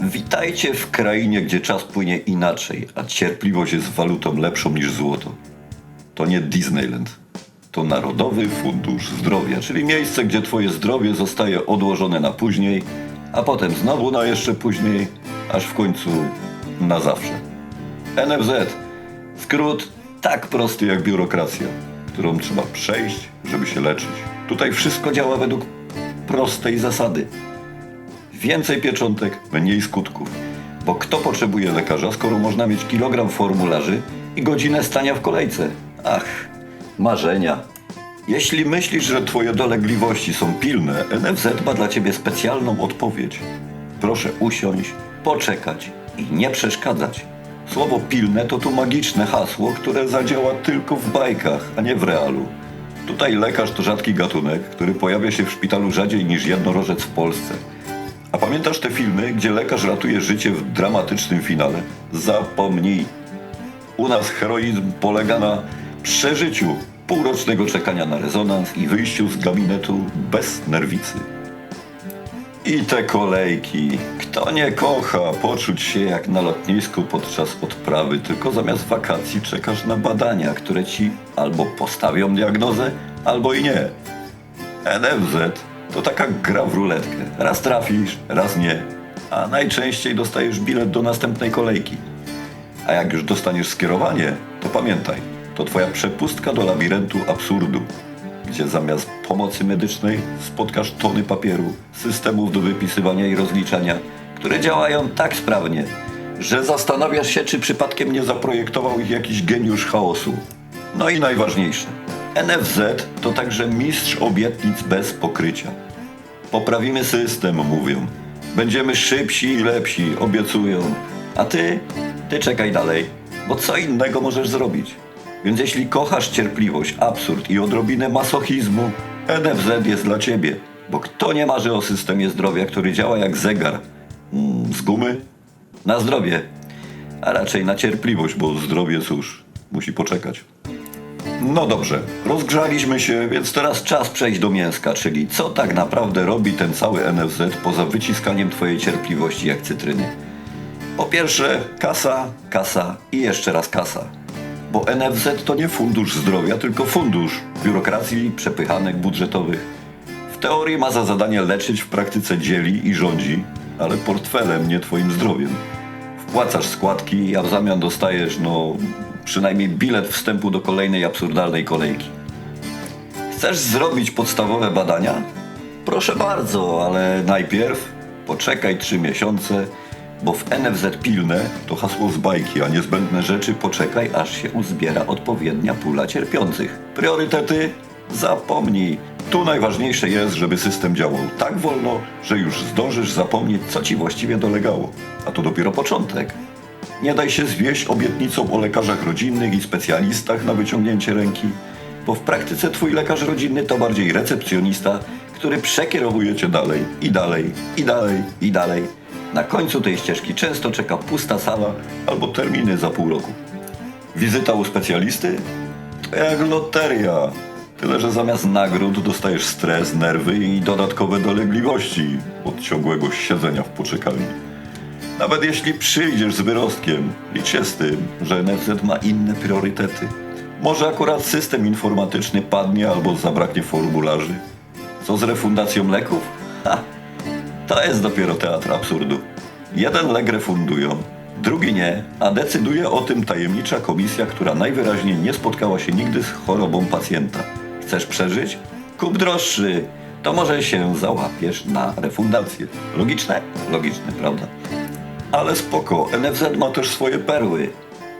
Witajcie w krainie, gdzie czas płynie inaczej, a cierpliwość jest walutą lepszą niż złoto. To nie Disneyland. To Narodowy Fundusz Zdrowia, czyli miejsce, gdzie twoje zdrowie zostaje odłożone na później, a potem znowu na jeszcze później, aż w końcu na zawsze. NFZ. Skrót tak prosty jak biurokracja, którą trzeba przejść, żeby się leczyć. Tutaj wszystko działa według prostej zasady. Więcej pieczątek, mniej skutków. Bo kto potrzebuje lekarza, skoro można mieć kilogram formularzy i godzinę stania w kolejce? Ach, marzenia. Jeśli myślisz, że twoje dolegliwości są pilne, NFZ ma dla ciebie specjalną odpowiedź. Proszę usiąść, poczekać i nie przeszkadzać. Słowo pilne to tu magiczne hasło, które zadziała tylko w bajkach, a nie w realu. Tutaj lekarz to rzadki gatunek, który pojawia się w szpitalu rzadziej niż jednorożec w Polsce. A pamiętasz te filmy, gdzie lekarz ratuje życie w dramatycznym finale? Zapomnij. U nas heroizm polega na przeżyciu półrocznego czekania na rezonans i wyjściu z gabinetu bez nerwicy. I te kolejki. Kto nie kocha poczuć się jak na lotnisku podczas odprawy, tylko zamiast wakacji czekasz na badania, które ci albo postawią diagnozę, albo i nie. NFZ to taka gra w ruletkę. Raz trafisz, raz nie, a najczęściej dostajesz bilet do następnej kolejki. A jak już dostaniesz skierowanie, to pamiętaj, to twoja przepustka do labiryntu absurdu, gdzie zamiast pomocy medycznej spotkasz tony papieru, systemów do wypisywania i rozliczania, które działają tak sprawnie, że zastanawiasz się, czy przypadkiem nie zaprojektował ich jakiś geniusz chaosu. No i najważniejsze, NFZ to także mistrz obietnic bez pokrycia. Poprawimy system, mówią. Będziemy szybsi i lepsi, obiecują. A ty, ty czekaj dalej, bo co innego możesz zrobić. Więc jeśli kochasz cierpliwość, absurd i odrobinę masochizmu, NFZ jest dla ciebie. Bo kto nie marzy o systemie zdrowia, który działa jak zegar? Mm, z gumy? Na zdrowie. A raczej na cierpliwość, bo zdrowie, cóż, musi poczekać. No dobrze, rozgrzaliśmy się, więc teraz czas przejść do mięska, czyli co tak naprawdę robi ten cały NFZ poza wyciskaniem twojej cierpliwości jak cytryny. Po pierwsze, kasa, kasa i jeszcze raz kasa. Bo NFZ to nie fundusz zdrowia, tylko fundusz biurokracji, przepychanek budżetowych. W teorii ma za zadanie leczyć, w praktyce dzieli i rządzi, ale portfelem, nie twoim zdrowiem. Wpłacasz składki, a w zamian dostajesz, no, przynajmniej bilet wstępu do kolejnej absurdalnej kolejki. Chcesz zrobić podstawowe badania? Proszę bardzo, ale najpierw poczekaj trzy miesiące, bo w NFZ pilne to hasło z bajki, a niezbędne rzeczy poczekaj, aż się uzbiera odpowiednia pula cierpiących. Priorytety? Zapomnij. Tu najważniejsze jest, żeby system działał tak wolno, że już zdążysz zapomnieć, co ci właściwie dolegało. A to dopiero początek. Nie daj się zwieść obietnicom o lekarzach rodzinnych i specjalistach na wyciągnięcie ręki, bo w praktyce twój lekarz rodzinny to bardziej recepcjonista, który przekierowuje cię dalej i dalej i dalej i dalej. Na końcu tej ścieżki często czeka pusta sala albo terminy za pół roku. Wizyta u specjalisty? To jak loteria. Tyle, że zamiast nagród dostajesz stres, nerwy i dodatkowe dolegliwości od ciągłego siedzenia w poczekalni. Nawet jeśli przyjdziesz z wyrostkiem, licz się z tym, że NFZ ma inne priorytety. Może akurat system informatyczny padnie albo zabraknie formularzy. Co z refundacją leków? Ha! To jest dopiero teatr absurdu. Jeden lek refundują, drugi nie, a decyduje o tym tajemnicza komisja, która najwyraźniej nie spotkała się nigdy z chorobą pacjenta. Chcesz przeżyć? Kup droższy. To może się załapiesz na refundację. Logiczne? Logiczne, prawda? Ale spoko, NFZ ma też swoje perły.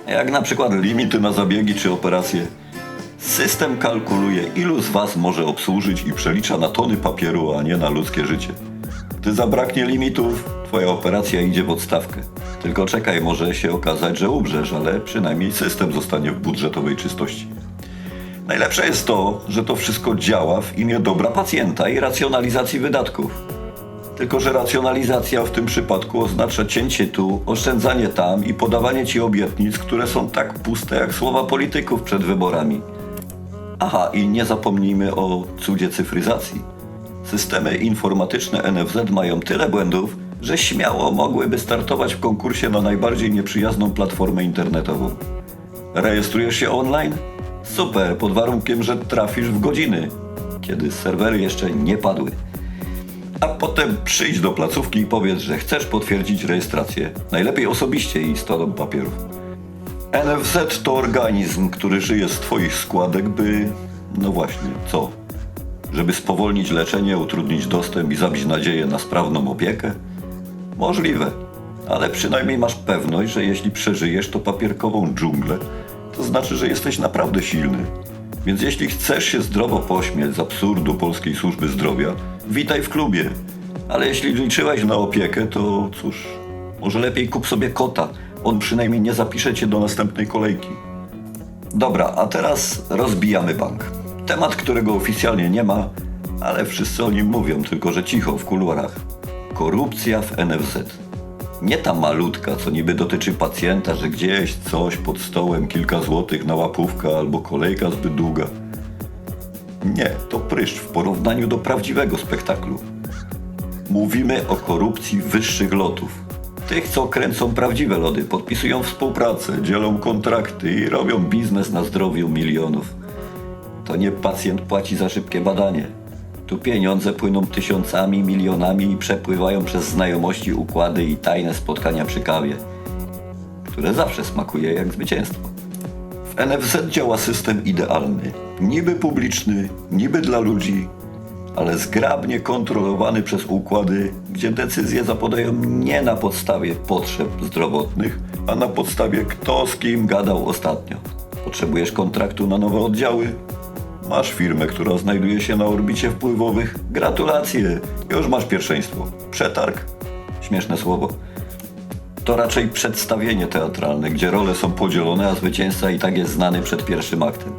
Jak na przykład limity na zabiegi czy operacje. System kalkuluje, ilu z Was może obsłużyć i przelicza na tony papieru, a nie na ludzkie życie. Gdy zabraknie limitów, Twoja operacja idzie w odstawkę. Tylko czekaj, może się okazać, że umrzesz, ale przynajmniej system zostanie w budżetowej czystości. Najlepsze jest to, że to wszystko działa w imię dobra pacjenta i racjonalizacji wydatków. Tylko, że racjonalizacja w tym przypadku oznacza cięcie tu, oszczędzanie tam i podawanie ci obietnic, które są tak puste jak słowa polityków przed wyborami. Aha, i nie zapomnijmy o cudzie cyfryzacji. Systemy informatyczne NFZ mają tyle błędów, że śmiało mogłyby startować w konkursie na najbardziej nieprzyjazną platformę internetową. Rejestrujesz się online? Super, pod warunkiem, że trafisz w godziny, kiedy serwery jeszcze nie padły. A potem przyjdź do placówki i powiedz, że chcesz potwierdzić rejestrację. Najlepiej osobiście i z toną papierów. NFZ to organizm, który żyje z Twoich składek, by. No właśnie, co? Żeby spowolnić leczenie, utrudnić dostęp i zabić nadzieję na sprawną opiekę? Możliwe, ale przynajmniej masz pewność, że jeśli przeżyjesz to papierkową dżunglę, to znaczy, że jesteś naprawdę silny. Więc jeśli chcesz się zdrowo pośmiać z absurdu polskiej służby zdrowia, witaj w klubie. Ale jeśli liczyłeś na opiekę, to cóż, może lepiej kup sobie kota. On przynajmniej nie zapisze cię do następnej kolejki. Dobra, a teraz rozbijamy bank. Temat, którego oficjalnie nie ma, ale wszyscy o nim mówią, tylko że cicho w kuluarach. Korupcja w NFZ. Nie ta malutka, co niby dotyczy pacjenta, że gdzieś coś pod stołem, kilka złotych na łapówkę albo kolejka zbyt długa. Nie, to pryszcz w porównaniu do prawdziwego spektaklu. Mówimy o korupcji wyższych lotów. Tych, co kręcą prawdziwe lody, podpisują współpracę, dzielą kontrakty i robią biznes na zdrowiu milionów. To nie pacjent płaci za szybkie badanie. Tu pieniądze płyną tysiącami, milionami i przepływają przez znajomości, układy i tajne spotkania przy kawie, które zawsze smakuje jak zwycięstwo. W NFZ działa system idealny. Niby publiczny, niby dla ludzi, ale zgrabnie kontrolowany przez układy, gdzie decyzje zapadają nie na podstawie potrzeb zdrowotnych, a na podstawie kto z kim gadał ostatnio. Potrzebujesz kontraktu na nowe oddziały? Masz firmę, która znajduje się na orbicie wpływowych. Gratulacje! Już masz pierwszeństwo. Przetarg? Śmieszne słowo. To raczej przedstawienie teatralne, gdzie role są podzielone, a zwycięzca i tak jest znany przed pierwszym aktem.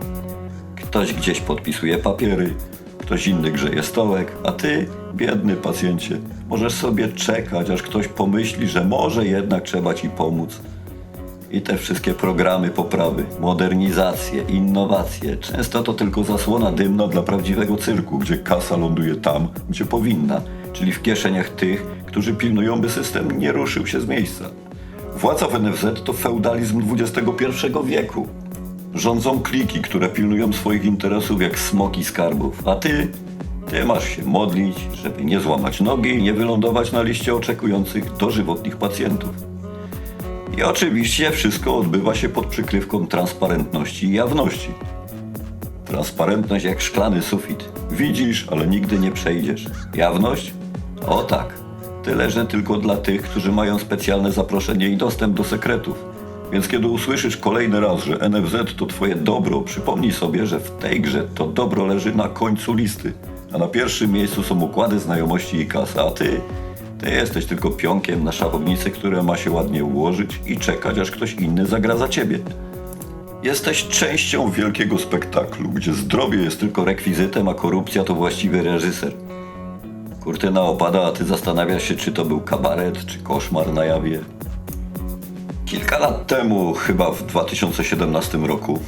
Ktoś gdzieś podpisuje papiery, ktoś inny grzeje stołek, a ty, biedny pacjencie, możesz sobie czekać, aż ktoś pomyśli, że może jednak trzeba ci pomóc. I te wszystkie programy poprawy, modernizacje, innowacje, często to tylko zasłona dymna dla prawdziwego cyrku, gdzie kasa ląduje tam, gdzie powinna, czyli w kieszeniach tych, którzy pilnują, by system nie ruszył się z miejsca. Władza w NFZ to feudalizm XXI wieku. Rządzą kliki, które pilnują swoich interesów jak smoki skarbów, a ty, ty masz się modlić, żeby nie złamać nogi i nie wylądować na liście oczekujących dożywotnich pacjentów. I oczywiście wszystko odbywa się pod przykrywką transparentności i jawności. Transparentność jak szklany sufit. Widzisz, ale nigdy nie przejdziesz. Jawność? O tak. Tyle, że tylko dla tych, którzy mają specjalne zaproszenie i dostęp do sekretów. Więc kiedy usłyszysz kolejny raz, że NFZ to twoje dobro, przypomnij sobie, że w tej grze to dobro leży na końcu listy. A na pierwszym miejscu są układy znajomości i kasa, a ty ty jesteś tylko pionkiem na szachownicy, które ma się ładnie ułożyć i czekać, aż ktoś inny zagra za ciebie. Jesteś częścią wielkiego spektaklu, gdzie zdrowie jest tylko rekwizytem, a korupcja to właściwy reżyser. Kurtyna opada, a ty zastanawiasz się, czy to był kabaret, czy koszmar na jawie. Kilka lat temu, chyba w 2017 roku,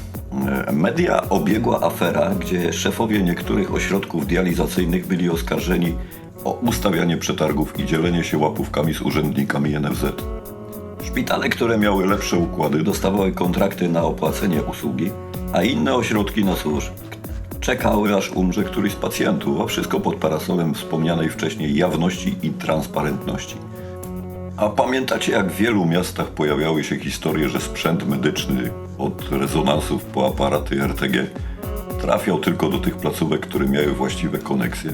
e, media obiegła afera, gdzie szefowie niektórych ośrodków dializacyjnych byli oskarżeni o ustawianie przetargów i dzielenie się łapówkami z urzędnikami NFZ. Szpitale, które miały lepsze układy, dostawały kontrakty na opłacenie usługi, a inne ośrodki na służb czekały, aż umrze któryś z pacjentów, a wszystko pod parasolem wspomnianej wcześniej jawności i transparentności. A pamiętacie, jak w wielu miastach pojawiały się historie, że sprzęt medyczny od rezonansów po aparaty RTG trafiał tylko do tych placówek, które miały właściwe koneksje?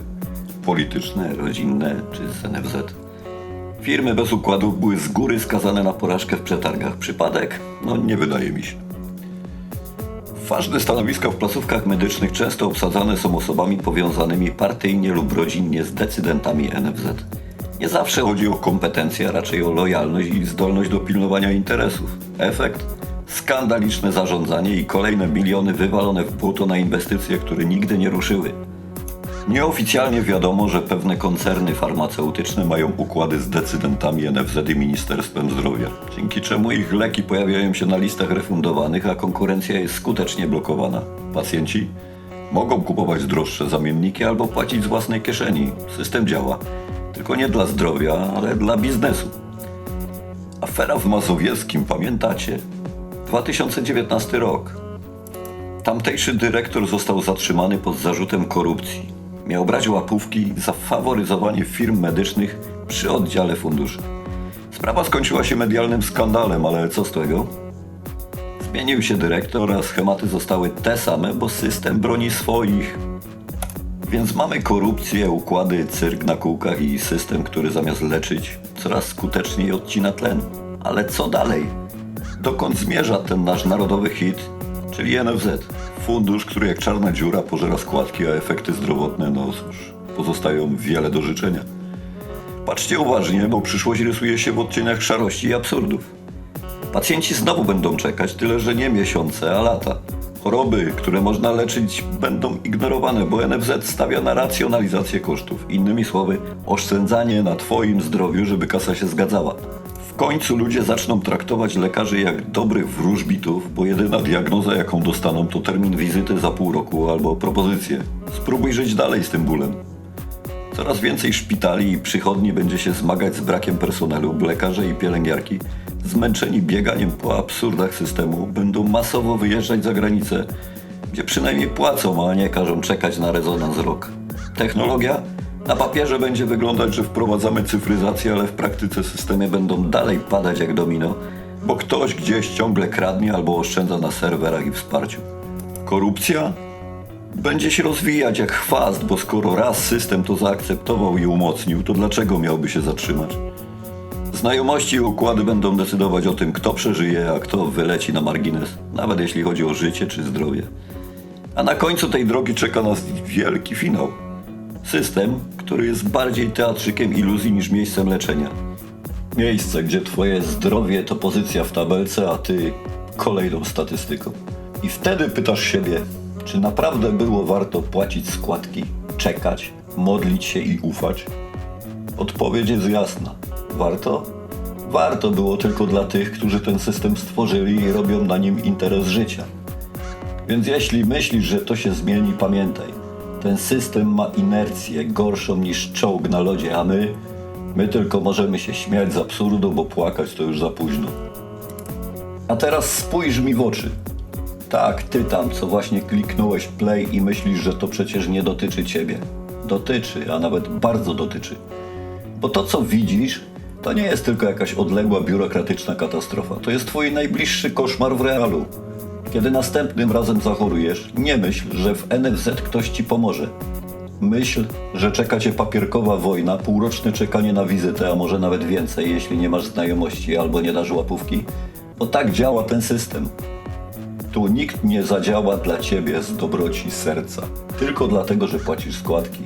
Polityczne, rodzinne czy z NFZ. Firmy bez układów były z góry skazane na porażkę w przetargach. Przypadek? No nie wydaje mi się. Ważne stanowiska w placówkach medycznych często obsadzane są osobami powiązanymi partyjnie lub rodzinnie z decydentami NFZ. Nie zawsze chodzi o kompetencje, a raczej o lojalność i zdolność do pilnowania interesów. Efekt? Skandaliczne zarządzanie i kolejne miliony wywalone w błoto na inwestycje, które nigdy nie ruszyły. Nieoficjalnie wiadomo, że pewne koncerny farmaceutyczne mają układy z decydentami NFZ i Ministerstwem Zdrowia, dzięki czemu ich leki pojawiają się na listach refundowanych, a konkurencja jest skutecznie blokowana. Pacjenci mogą kupować droższe zamienniki albo płacić z własnej kieszeni. System działa. Tylko nie dla zdrowia, ale dla biznesu. Afera w Mazowieckim, pamiętacie? 2019 rok. Tamtejszy dyrektor został zatrzymany pod zarzutem korupcji. Miał brać łapówki za faworyzowanie firm medycznych przy oddziale funduszy. Sprawa skończyła się medialnym skandalem, ale co z tego? Zmienił się dyrektor, a schematy zostały te same, bo system broni swoich. Więc mamy korupcję, układy, cyrk na kółkach i system, który zamiast leczyć, coraz skuteczniej odcina tlen. Ale co dalej? Dokąd zmierza ten nasz narodowy hit, czyli NFZ? Fundusz, który jak czarna dziura pożera składki, a efekty zdrowotne, no cóż, pozostają wiele do życzenia. Patrzcie uważnie, bo przyszłość rysuje się w odcieniach szarości i absurdów. Pacjenci znowu będą czekać, tyle że nie miesiące, a lata. Choroby, które można leczyć, będą ignorowane, bo NFZ stawia na racjonalizację kosztów. Innymi słowy, oszczędzanie na Twoim zdrowiu, żeby kasa się zgadzała. Końcu ludzie zaczną traktować lekarzy jak dobrych wróżbitów, bo jedyna diagnoza, jaką dostaną, to termin wizyty za pół roku albo propozycję. Spróbuj żyć dalej z tym bólem. Coraz więcej szpitali i przychodni będzie się zmagać z brakiem personelu. Lekarze i pielęgniarki, zmęczeni bieganiem po absurdach systemu, będą masowo wyjeżdżać za granicę, gdzie przynajmniej płacą, a nie każą czekać na rezonans rok. Technologia? Na papierze będzie wyglądać, że wprowadzamy cyfryzację, ale w praktyce systemy będą dalej padać jak domino, bo ktoś gdzieś ciągle kradnie albo oszczędza na serwerach i wsparciu. Korupcja? będzie się rozwijać jak chwast, bo skoro raz system to zaakceptował i umocnił, to dlaczego miałby się zatrzymać? Znajomości i układy będą decydować o tym, kto przeżyje, a kto wyleci na margines, nawet jeśli chodzi o życie czy zdrowie. A na końcu tej drogi czeka nas wielki finał. System, który jest bardziej teatrzykiem iluzji niż miejscem leczenia. Miejsce, gdzie twoje zdrowie to pozycja w tabelce, a ty kolejną statystyką. I wtedy pytasz siebie, czy naprawdę było warto płacić składki, czekać, modlić się i ufać? Odpowiedź jest jasna. Warto? Warto było tylko dla tych, którzy ten system stworzyli i robią na nim interes życia. Więc jeśli myślisz, że to się zmieni, pamiętaj. Ten system ma inercję gorszą niż czołg na lodzie, a my, my tylko możemy się śmiać z absurdu, bo płakać to już za późno. A teraz spójrz mi w oczy. Tak, ty tam, co właśnie kliknąłeś play i myślisz, że to przecież nie dotyczy ciebie. Dotyczy, a nawet bardzo dotyczy. Bo to, co widzisz, to nie jest tylko jakaś odległa biurokratyczna katastrofa. To jest twój najbliższy koszmar w realu. Kiedy następnym razem zachorujesz, nie myśl, że w NFZ ktoś ci pomoże. Myśl, że czeka cię papierkowa wojna, półroczne czekanie na wizytę, a może nawet więcej, jeśli nie masz znajomości albo nie dasz łapówki. Bo tak działa ten system. Tu nikt nie zadziała dla ciebie z dobroci serca, tylko dlatego, że płacisz składki.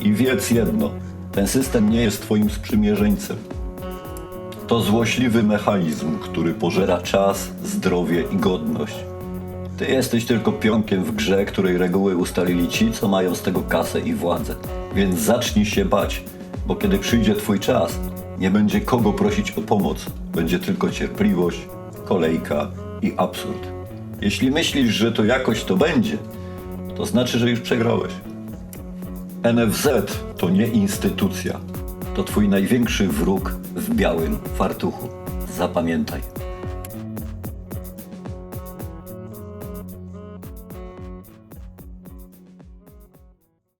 I wiedz jedno, ten system nie jest twoim sprzymierzeńcem. To złośliwy mechanizm, który pożera czas, zdrowie i godność. Ty jesteś tylko pionkiem w grze, której reguły ustalili ci, co mają z tego kasę i władzę. Więc zacznij się bać, bo kiedy przyjdzie twój czas, nie będzie kogo prosić o pomoc. Będzie tylko cierpliwość, kolejka i absurd. Jeśli myślisz, że to jakoś to będzie, to znaczy, że już przegrałeś. NFZ to nie instytucja. To twój największy wróg w białym fartuchu. Zapamiętaj.